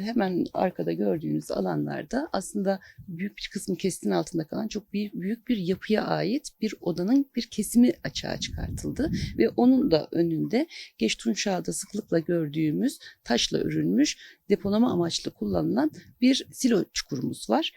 Hemen arkada gördüğünüz alanlarda aslında büyük bir kısmı kestin altında kalan çok büyük, büyük bir yapıya ait bir odanın bir kesimi açığa çıkartıldı. Ve onun da önünde geç Tunç Çağ'da sıklıkla gördüğümüz taşla örülmüş depolama amaçlı kullanılan bir silo çukurumuz var.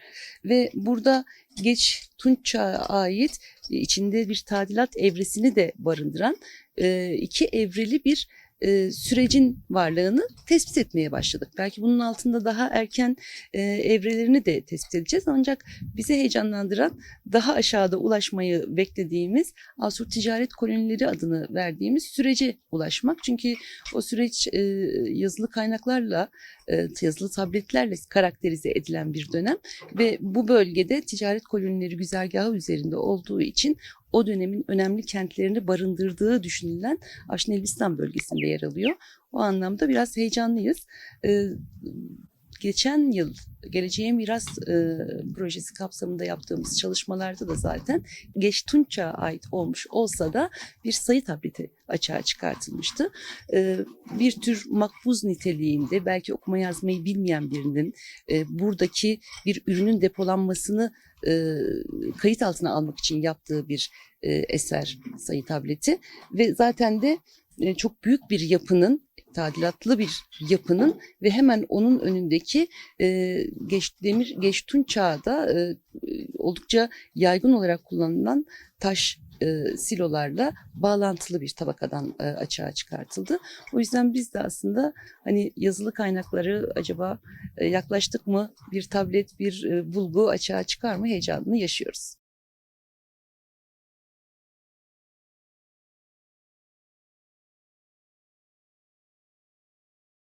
Ve burada geç Tunç ait e, içinde bir tadilat evresini de barındıran e, iki evreli bir e, sürecin varlığını tespit etmeye başladık. Belki bunun altında daha erken e, evrelerini de tespit edeceğiz. Ancak bizi heyecanlandıran daha aşağıda ulaşmayı beklediğimiz Asur Ticaret Kolonileri adını verdiğimiz sürece ulaşmak. Çünkü o süreç e, yazılı kaynaklarla, e, yazılı tabletlerle karakterize edilen bir dönem ve bu bölgede ticaret kolonileri güzergahı üzerinde olduğu için o dönemin önemli kentlerini barındırdığı düşünülen Aşın Elbistan bölgesinde yer alıyor. O anlamda biraz heyecanlıyız. Ee, geçen yıl Geleceğe Miras e, projesi kapsamında yaptığımız çalışmalarda da zaten Geç Tunç'a ait olmuş olsa da bir sayı tableti açığa çıkartılmıştı. E, bir tür makbuz niteliğinde belki okuma yazmayı bilmeyen birinin e, buradaki bir ürünün depolanmasını e, kayıt altına almak için yaptığı bir e, eser sayı tableti ve zaten de e, çok büyük bir yapının tadilatlı bir yapının ve hemen onun önündeki e, geç demir geç tunç çağda e, oldukça yaygın olarak kullanılan taş e, silolarla bağlantılı bir tabakadan e, açığa çıkartıldı. O yüzden biz de aslında hani yazılı kaynakları acaba e, yaklaştık mı bir tablet bir e, bulgu açığa çıkar mı heyecanını yaşıyoruz.